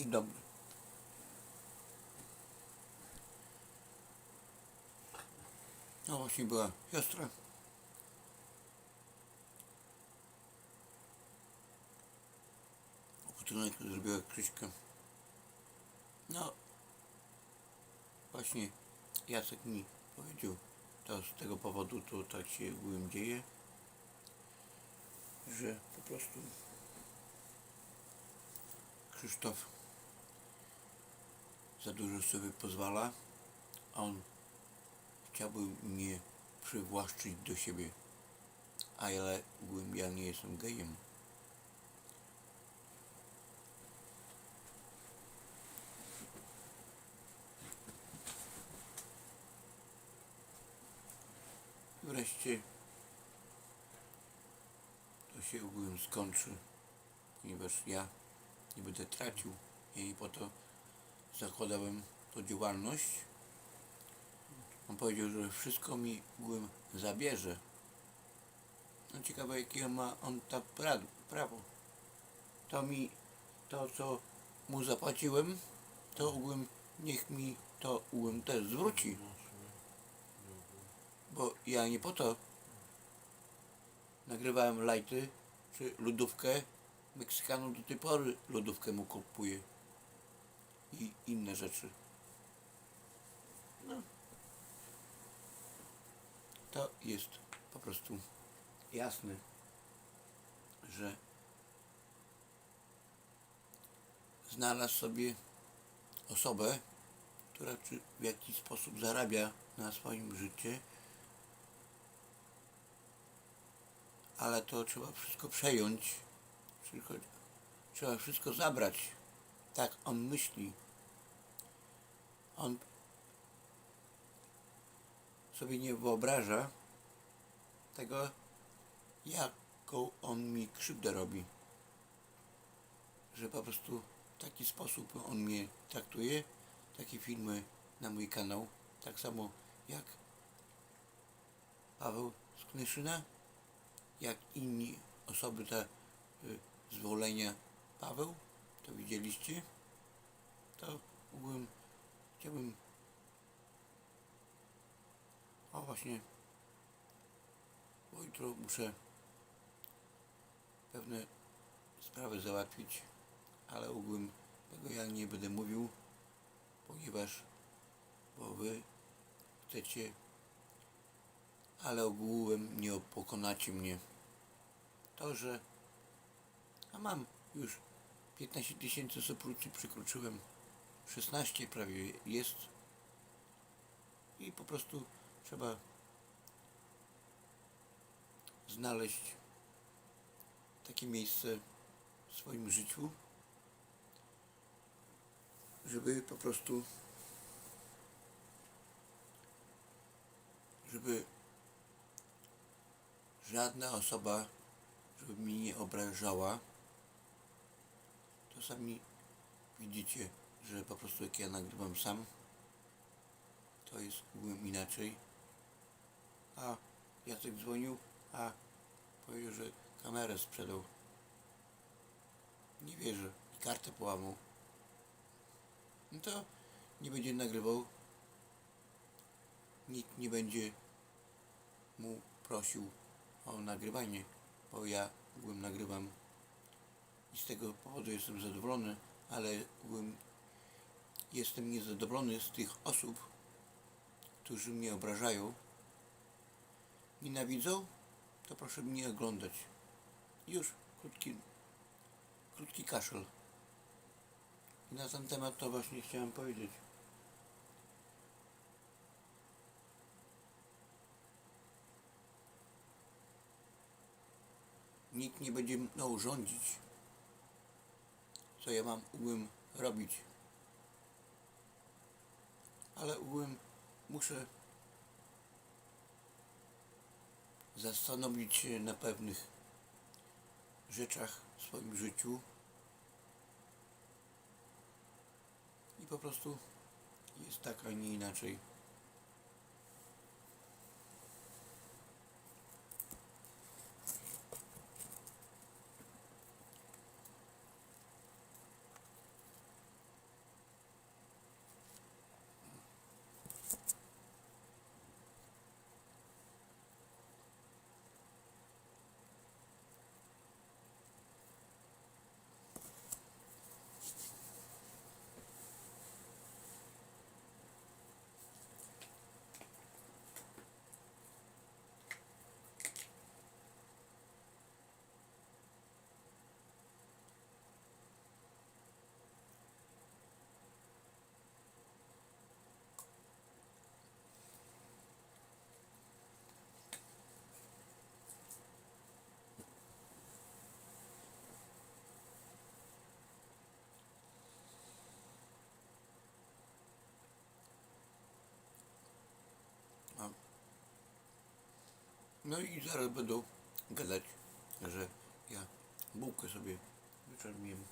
Dzień dobry. No właśnie była siostra. Opatrunek zrobiła Krzyśka. No właśnie Jacek mi powiedział to z tego powodu to tak się ogółem dzieje, że po prostu Krzysztof za dużo sobie pozwala, a on chciałby mnie przywłaszczyć do siebie. Ale ogółem ja nie jestem gejem. Wreszcie to się ogółem skończy, ponieważ ja nie będę tracił i po to zakładałem tą działalność. On powiedział, że wszystko mi ogółem zabierze. No ciekawe jakie ma on ta pra- prawo. To mi to co mu zapłaciłem, to ogółem niech mi to ogółem też zwróci. Bo ja nie po to nagrywałem lajty czy lodówkę. Meksykanów do tej pory lodówkę mu kupuję. I inne rzeczy. No. To jest po prostu jasne, że znalazł sobie osobę, która w jakiś sposób zarabia na swoim życie, ale to trzeba wszystko przejąć, trzeba wszystko zabrać. Tak on myśli. On sobie nie wyobraża tego, jaką on mi krzywdę robi. Że po prostu w taki sposób on mnie traktuje, takie filmy na mój kanał, tak samo jak Paweł z Knyszyna, jak inni osoby te y, zwolenia Paweł, to widzieliście, to mógłbym, chciałbym o właśnie bo jutro muszę pewne sprawy załatwić, ale ogółem tego ja nie będę mówił, ponieważ bo wy chcecie, ale ogółem nie pokonacie mnie. To, że a mam już 15 tysięcy subskrypcji przekroczyłem, 16 prawie jest. I po prostu trzeba znaleźć takie miejsce w swoim życiu, żeby po prostu żeby żadna osoba żeby mnie nie obrażała to sami widzicie, że po prostu jak ja nagrywam sam to jest inaczej. A Jacek dzwonił a powiedział, że kamerę sprzedał. Nie wierzę i kartę połamał. No to nie będzie nagrywał. Nikt nie będzie mu prosił o nagrywanie bo ja ogółem nagrywam i z tego powodu jestem zadowolony ale jestem niezadowolony z tych osób którzy mnie obrażają. Nienawidzą? To proszę mnie oglądać. Już krótki krótki kaszel. I na ten temat to właśnie chciałem powiedzieć. Nikt nie będzie mną rządzić co ja mam ogółem robić ale ogółem muszę zastanowić się na pewnych rzeczach w swoim życiu i po prostu jest tak, a nie inaczej. No i zaraz będą gadać, że ja bułkę sobie wyczermiłem.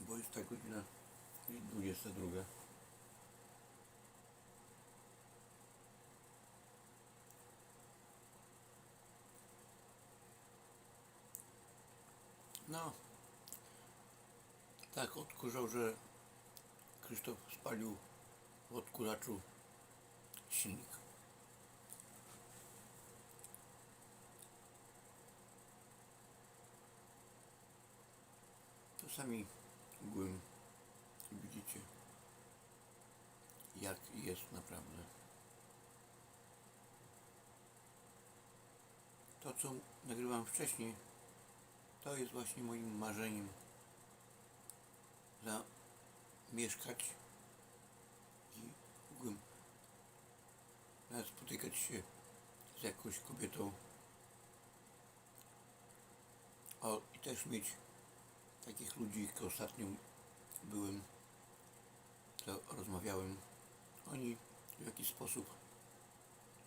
Bo jest ta godzina 22. No, tak odkurzał, że Krzysztof spalił w odkurzaczu silnik. To sami ogółem widzicie, jak jest naprawdę. To, co nagrywam wcześniej, to jest właśnie moim marzeniem zamieszkać i ogółem nawet spotykać się z jakąś kobietą o, i też mieć takich ludzi, jak ostatnio byłem, to rozmawiałem, oni w jakiś sposób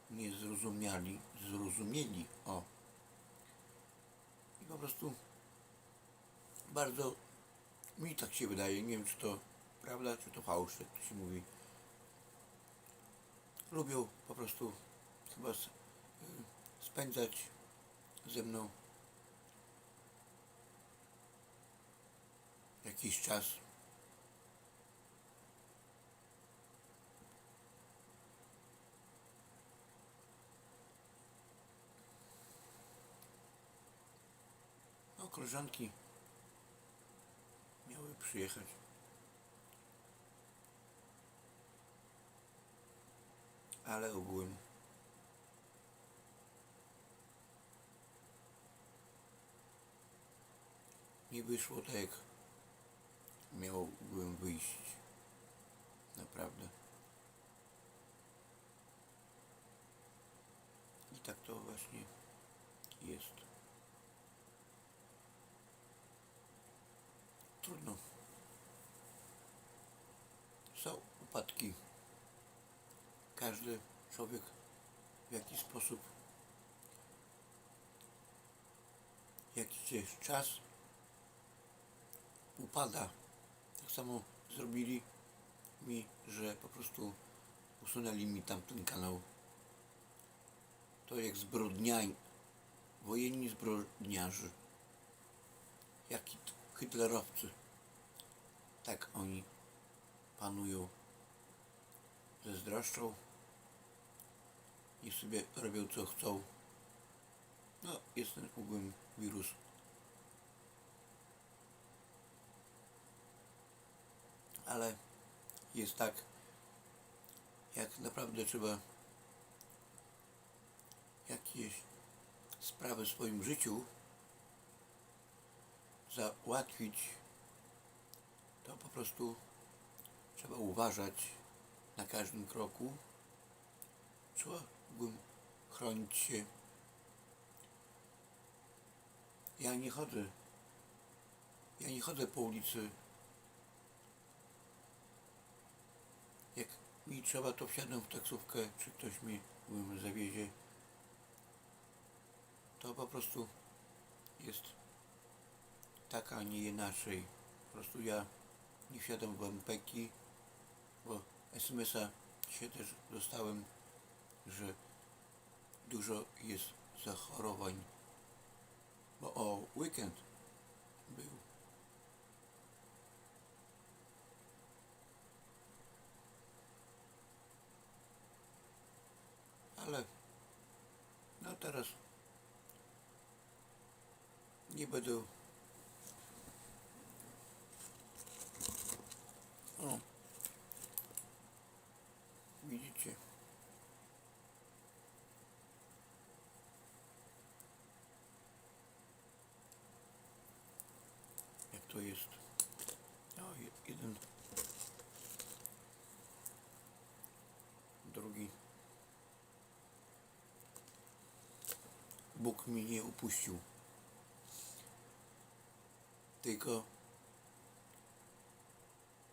mnie zrozumiali, zrozumieli, o. I po prostu bardzo mi tak się wydaje, nie wiem czy to prawda, czy to fałsz, jak to się mówi. Lubią po prostu chyba y, spędzać ze mną jakiś czas. No, koleżanki miały przyjechać. Ale ogółem nie wyszło tak miałbym wyjść. Naprawdę. I tak to właśnie jest. Trudno. Są upadki. Każdy człowiek w jakiś sposób jakiś czas upada. Samo zrobili mi, że po prostu usunęli mi tamten kanał. To jak zbrodniań, wojenni zbrodniarzy, jak i hitlerowcy. Tak oni panują, zazdroszczą i sobie robią co chcą. No, jest ten ogółem wirus ale jest tak, jak naprawdę trzeba jakieś sprawy w swoim życiu załatwić, to po prostu trzeba uważać na każdym kroku. Trzeba chronić się. Ja nie chodzę. Ja nie chodzę po ulicy Jak mi trzeba, to wsiadam w taksówkę, czy ktoś mówimy, zawiezie. To po prostu jest tak, a nie inaczej. Po prostu ja nie wsiadam w MPki, bo SMS-a się też dostałem, że dużo jest zachorowań. Bo o weekend był. Nie będę o widzicie jak to jest o, je- jeden drugi Bóg mi nie upuścił. Tylko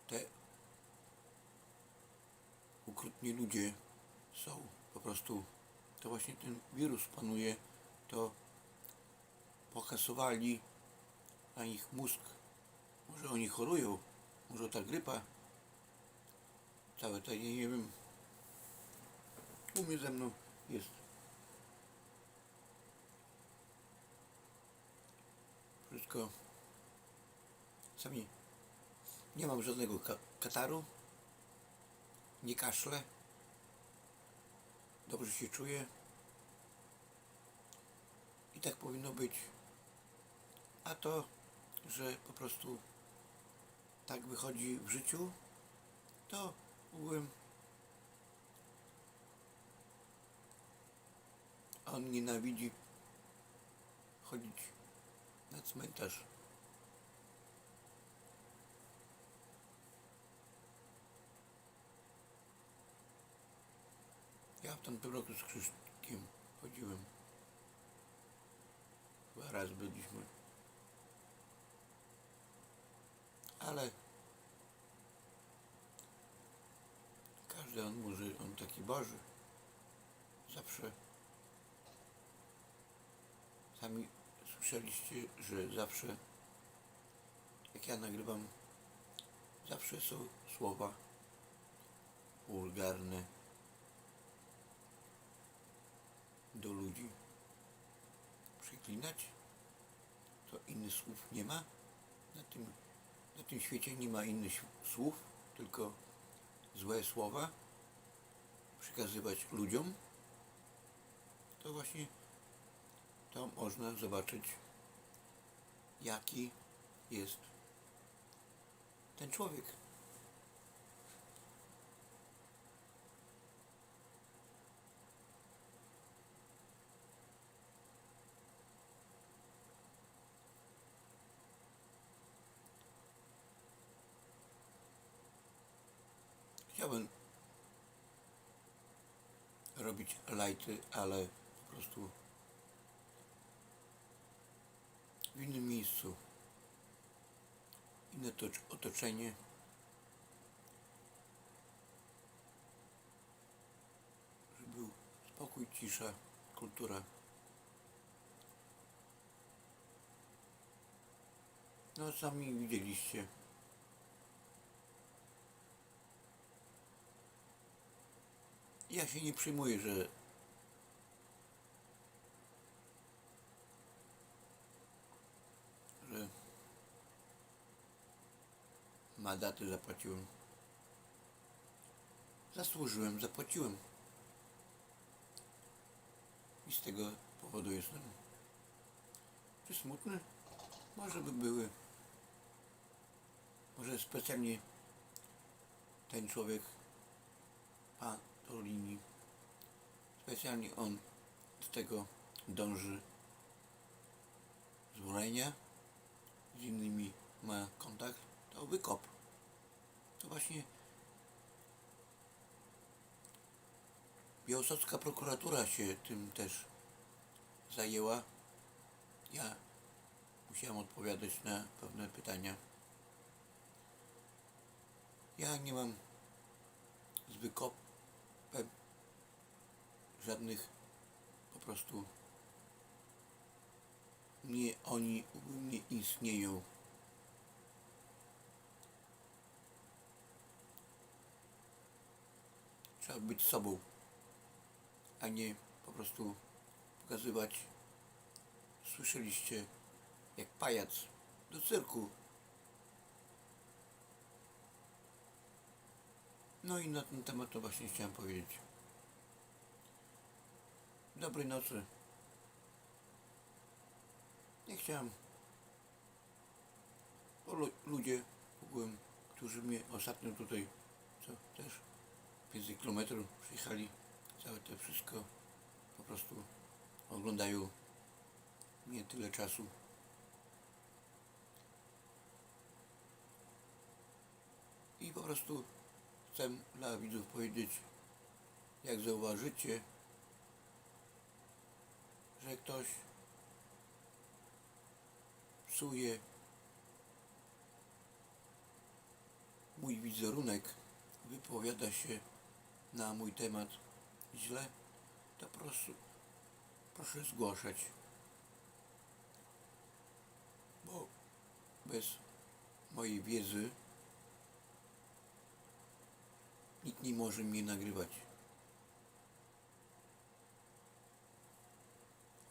te okrutni ludzie są po prostu to właśnie ten wirus panuje, to pokasowali na nich mózg. Może oni chorują, może ta grypa, całe to, ja nie wiem. U mnie ze mną jest wszystko sami nie mam żadnego ka- kataru nie kaszlę dobrze się czuję. I tak powinno być. A to że po prostu tak wychodzi w życiu to mógłbym on nienawidzi chodzić na cmentarz Ja w tamtym roku z Krzyszkiem chodziłem. Chyba raz byliśmy. Ale każdy on może, on taki Boży. Zawsze sami słyszeliście, że zawsze jak ja nagrywam zawsze są słowa wulgarne do ludzi przeklinać, to innych słów nie ma. Na tym, na tym świecie nie ma innych słów, tylko złe słowa przekazywać ludziom. To właśnie to można zobaczyć, jaki jest ten człowiek. Chciałbym robić lajty, ale po prostu w innym miejscu. Inne to otoczenie. Żeby był spokój, cisza, kultura. No sami widzieliście. Ja się nie przyjmuję, że mandaty zapłaciłem. Zasłużyłem, zapłaciłem. I z tego powodu jestem czy smutny? Może by były. Może specjalnie ten człowiek, pan Tolini, specjalnie on z tego dąży zwolenia, z innymi ma kontakt, to wykop. To właśnie Białostocka prokuratura się tym też zajęła. Ja musiałem odpowiadać na pewne pytania. Ja nie mam z wykopem żadnych po prostu nie oni u mnie istnieją. Trzeba być sobą, a nie po prostu pokazywać. Słyszeliście, jak pajac do cyrku. No i na ten temat to właśnie chciałem powiedzieć. Dobrej nocy. Nie chciałem. Lu- ludzie ogółem, którzy mnie ostatnio tutaj, co też 500 km przyjechali, całe to wszystko po prostu oglądają mnie tyle czasu. I po prostu chcę dla widzów powiedzieć, jak zauważycie, że ktoś psuje mój wizerunek, wypowiada się na mój temat źle, to po prostu proszę zgłaszać. Bo bez mojej wiedzy nikt nie może mnie nagrywać.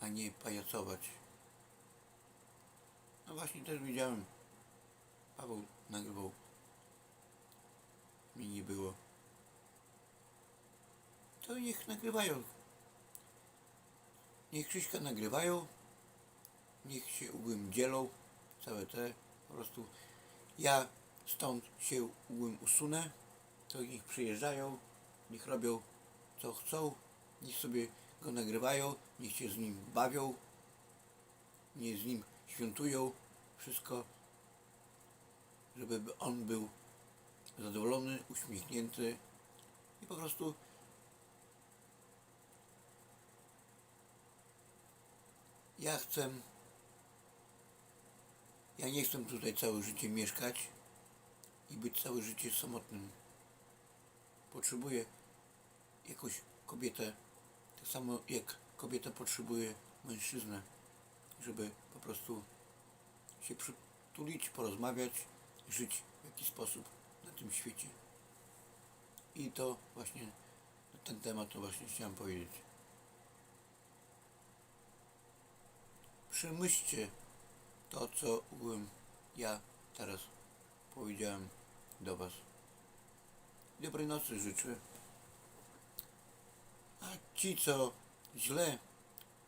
A nie pajacować. No właśnie też widziałem. Paweł nagrywał. Mi nie było. To niech nagrywają. Niech Krzyśka nagrywają. Niech się ugłym dzielą. Całe te. Po prostu ja stąd się ugłym usunę. To niech przyjeżdżają. Niech robią co chcą. Niech sobie go nagrywają. Niech się z nim bawią. Niech z nim świętują. Wszystko. Żeby on był zadowolony, uśmiechnięty i po prostu ja chcę ja nie chcę tutaj całe życie mieszkać i być całe życie samotnym. Potrzebuję jakąś kobietę, tak samo jak kobieta potrzebuje mężczyznę, żeby po prostu się przytulić, porozmawiać, żyć w jakiś sposób na tym świecie. I to właśnie na ten temat to właśnie chciałem powiedzieć. Przemyślcie to, co ja teraz powiedziałem do Was. Dobrej nocy życzę. A ci, co źle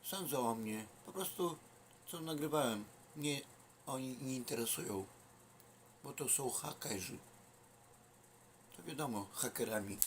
sądzą o mnie, po prostu co nagrywałem, mnie oni nie interesują, bo to są hakerzy. To wiadomo, hakerami